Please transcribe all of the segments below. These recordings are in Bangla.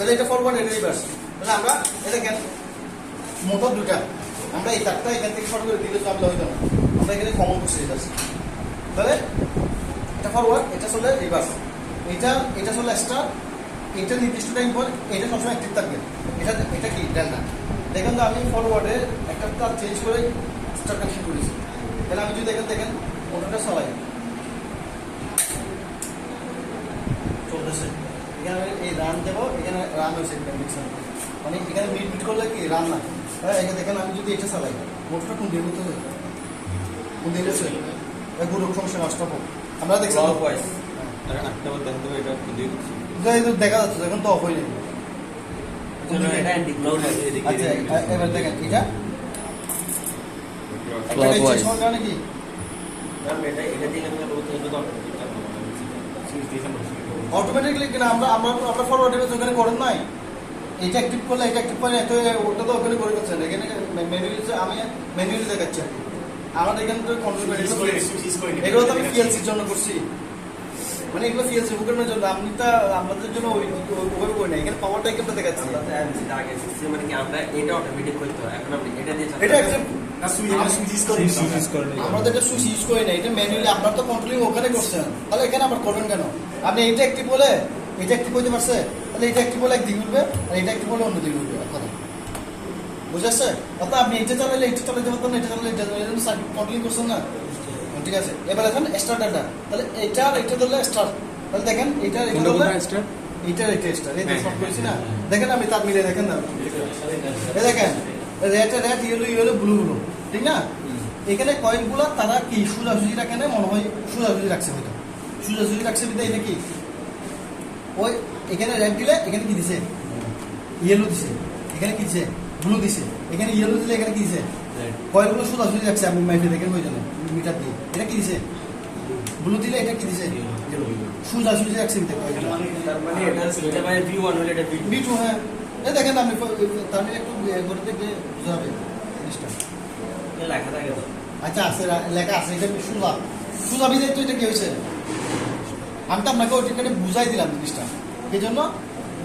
তাহলে এটা ফরওয়ার্ড এটা রিভার্স তাহলে আমরা এটা কেন? মোটর দুটা আমরা এই তারটা এখান থেকে শর্ট করে দিলে চাপলে হইতো না আমরা এখানে কমন করছি এটা তাহলে এটা ফরওয়ার্ড এটা চলে রিভার্স এটা এটা চলে স্টার এটা নির্দিষ্ট টাইম পর এটা সবসময় অ্যাক্টিভ থাকবে এটা এটা কি? ডেল্টা দেখেন তো আমি ফরওয়ার্ডে একটা তার চেঞ্জ করে স্টার কানেকশন করেছি। তাহলে আমি যদি দেখেন দেখেন মোটরটা চালাই। চলতেছে। এখানে এই রান দেবো এখানে রান হয়েছে মিক্সার মানে এখানে মিট মিট করলে কি রান না? হ্যাঁ এখানে দেখেন আমি যদি এটা চালাই মোটরটা কোন দিয়ে করতে কোন দিয়ে গেছে গুরু সমস্যা নষ্ট হবে। আমরা দেখছি। Clockwise. আর আটটা বার দেখতে হবে এটা দেখা যাচ্ছে এখন তো অফ হয়ে যাবে। আচ্ছা এবার দেখেন এটা. কারণে কি? এটা এটা দিলে আমি বলতে এটা তো automatic চালু হবে। সুইচ দিয়ে আমরা সুইচ করব। অটোমেটিকলি কিনা আমরা আমরা আমরা ফরওয়ার্ড ওখানে করেন নাই। এটা অ্যাক্টিভ করলে এটা অ্যাক্টিভ করে এত ওটা তো ওখানে করে দিচ্ছেন এখানে ম্যানুয়ালি আমি ম্যানুয়ালি দেখাচ্ছি। আমাদের এখানে তো কন্ট্রোল এগুলো তো আমি পিএলসির জন্য করছি। মানে এগুলো পিএলসি উপকরণের জন্য আপনি তা আমাদের জন্য ওইভাবে করি না। এখানে পাওয়ারটা একটা দেখাচ্ছি। আগে শিখছি, মানে কি আমরা এটা automatic করতে হয়। এখন আপনি এটা দিয়ে এটা একটা না সুইচ আমরা সুইচ ইউজ করি আমরা তো এটা সুইচ ইউজ করি না। এটা ম্যানুয়ালি আপনার তো কন্ট্রোলিং ওখানে করছেন। তাহলে এখানে আবার করবেন কেন? আপনি এইটা একটি বলে এটা একটি করতে পারছে? তাহলে এটা একটি বলে একদিকে উঠবে আর এটা একটি বলে অন্যদিকে উঠবে। বুঝেছে অর্থাৎ আপনি এটা চালালে এটা চালাতে পারতেন এটা চালালে এটা সার্কিট কন্ট্রোলিং করছেন না। ঠিক আছে? এবার এখন স্টার ডাটা তাহলে এটা আর এটা ধরলে স্টার তাহলে দেখেন এটা এটা ধরলে স্টার এইটা এটা স্টার এই হ্যাঁ, সব করেছি না? হ্যাঁ, হ্যাঁ। দেখেন আমি তার মিলে দেখেন না। এই দেখেন red red yellow yellow blue blue ঠিক না? এখানে কয়েনগুলো তারা কি সোজাসুজি রাখে না মনে হয় সোজাসুজি রাখছে হয়তো সোজাসুজি রাখছে বিধায় এটা কি? ওই এখানে রেড দিলে এখানে কি দিছে? ইয়েলো দিছে। এখানে কি দিছে? ব্লু দিছে। এখানে ইয়েলো দিলে এখানে কি দিছে? কয়েনগুলো সোজাসুজি রাখছে আমি মাইফে দেখেন ওই জন্য মিটার দিয়ে। এটা কি দিছে? ব্লু দিলে এটা কি দিছে? সোজাসুজি রাখছে বিধায় কয়েনগুলো তার মানে এটা এটা ভাই V1 হলে এটা V2 বিটু হ্যাঁ। এই দেখেন আপনি তাহলে একটু ইয়ে করে দেখলে বুঝাবে জিনিসটা। লেখা থাকে তো। আচ্ছা আছে লেখা আছে এটা সুজা? সুজা বিদায় তো এটা কি হয়েছে? আমি তো আপনাকে ওইটা বুঝাই দিলাম জিনিসটা। এই জন্য?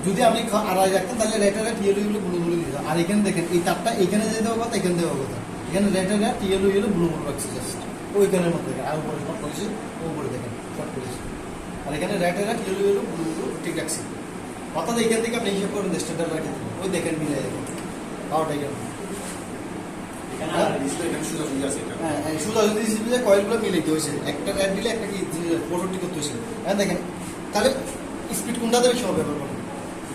যদি আপনি আড়াই রাখতেন তাহলে রেটারে টিএলু ইউলো ব্লু ব্লু দিত আর এখানে দেখেন এই তারটা এখানে যে দেওয়া কথা এখানে দেওয়া কথা। এখানে রেটারে টিএলু ইউলো ব্লু ব্লু রাখছে জাস্ট ওইখানের মধ্যে আর উপরে শর্ট করেছি ও উপরে দেখেন শর্ট করেছি। আর এখানে রেটারে টিএলু ইউলো ব্লু ব্লু ঠিক রাখছি। অর্থাৎ এখান থেকে আপনি হিসাব করবেন স্ট্যান্ডার্ড রাখেন ওই দেখেন মিলে দেখেন। পাওয়ারটা এখানে। এটা। হ্যাঁ কয়েলগুলো মিলে হয়েছে? একটা অ্যাড দিলে একটা কি ফটোটি করতে হয়েছে। হ্যাঁ দেখেন। তাহলে স্পিড কোনটাতে বেশি হবে না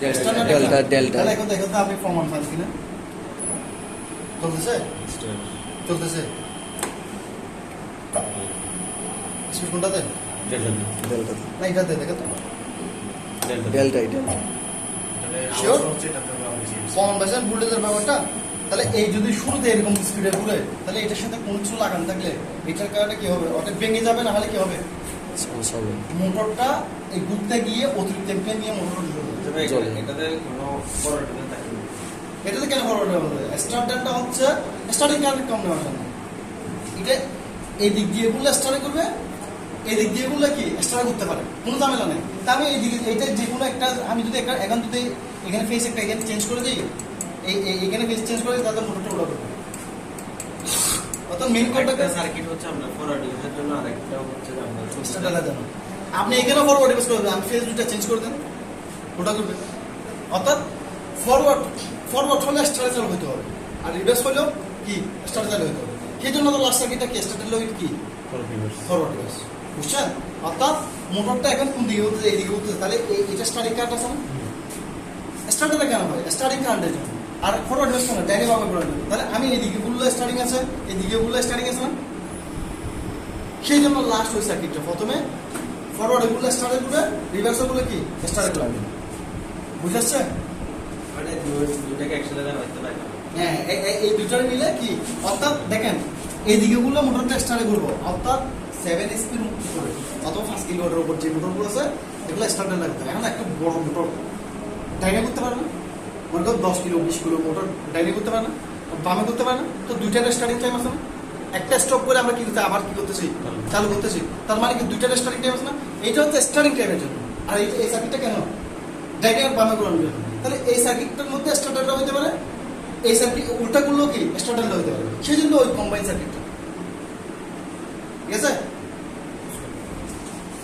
ডেল্টা ডেল্টা এখন দেখেন তো আপনি প্রমাণ পান কিনা চলতেছে? চলতেছে। স্পিড কোনটাতে? ডেল্টা না এটাতে দেখেন তো। ডেল্টা এটা প্রমাণ পাইছেন ব্যাপারটা তাহলে এই যদি শুরুতে এরকম স্পিডে ঘুরে তাহলে এটার সাথে কোনো কিছু লাগান থাকলে এটার কারণে কি হবে? ওটা ভেঙে যাবে না হলে কি হবে? সমস্যা হবে মোটরটা এই ঘুরতে গিয়ে অতিরিক্ত টেম্পে নিয়ে মোটর তবে চলে। এটাতে কোনো বড় টেবিল থাকে না। এটাতে কেন ফরওয়ার্ড হবে? স্টার্টারটা হচ্ছে স্টার্টিং কারেন্ট কম নেওয়ার জন্য। এটা এই দিক দিয়ে বললে স্টার্ট করবে এই দিক দিয়ে বললে কি? স্টার্ট করতে পারে। কোনো ঝামেলা নেই। তা আমি এই দিকে এটা যে কোনো একটা আমি যদি একটা এখন যদি এখানে ফেস একটা এখানে চেঞ্জ করে দিই এই এই- এখানে ফেস চেঞ্জ করে দিই তাহলে মোটরটা উড়াবে। মেন একটা কোডটা সার্কিট হচ্ছে আমরা ফরওয়ার্ড ইউজের জন্য আরেকটা হচ্ছে যে আমরা স্টার্টারের আপনি এখানে ফরওয়ার্ড ইউজ করে দেন আমি ফেস দুটা চেঞ্জ করে দেন। ওটা অর্থাৎ ফরওয়ার্ড ফরওয়ার্ড হলে স্টার্ট চালু হতে হবে। আর রিভার্স হলেও কি? স্টার্ট চালু হতে হবে। সেই জন্য তো লাস্ট সার্কিটটা কি? স্টার্টের লোক কি? ফরওয়ার্ড রিভার্স বুঝছেন? অর্থাৎ মোটরটা এখন কোন দিকে উঠতেছে এইদিকে উঠতেছে। তাহলে এই- এটা স্টার্টিং কারেন্ট আছে না? স্টার্টারে কেন হয়? স্টার্টিং কারেন্টের জন্য। আর ফরওয়ার্ড রিভার্স কেন ডাইরেক্ট ভাবে ফরওয়ার্ড তাহলে আমি এদিকে বললে স্টার্টিং আছে এইদিকে বললে স্টার্টিং আছে না? সেই জন্য লাস্ট ওই সার্কিটটা প্রথমে ফরওয়ার্ড এগুলো স্টার্টে করবে রিভার্সে গুলো কি? স্টার্টে করবে। বুঝে আসছে। হ্যাঁ এই দুটার মিলে কি? অর্থাৎ দেখেন এইদিকে গুলো মোটরটা স্টার্টে করব। অর্থাৎ সেভেন স্পিড করে। অথবা পাঁচ কিলোমিটার উপর যে মোটরগুলো আছে এগুলো স্টার্টে লাগবে। এখন একটা বড় মোটর ডাইনে করতে পারে না? মনে করো দশ কিলো, বিশ কিলো মোটর ডাইনে করতে পারে না, বামে করতে পারে না, তো দুইটার স্টার্টিং টাইম আছে না? একটা স্টপ করে আমরা কি করতে আবার কি করতেছি? চালু করতেছি। তার মানে কি দুইটার স্টার্টিং টাইম আছে না? এইটা হচ্ছে স্টার্টিং টাইমের জন্য। আর এই এই সার্কিটটা কেন? ডাইনে আর বামে ঘোরানো জন্য। তাহলে এই সার্কিটটার মধ্যে স্টার্টারটা হতে পারে, এই সার্কিট উল্টা করলেও কি? স্টার্টারটা হতে পারে। সেই জন্য ওই কম্বাইন সার্কিটটা ঠিক আছে?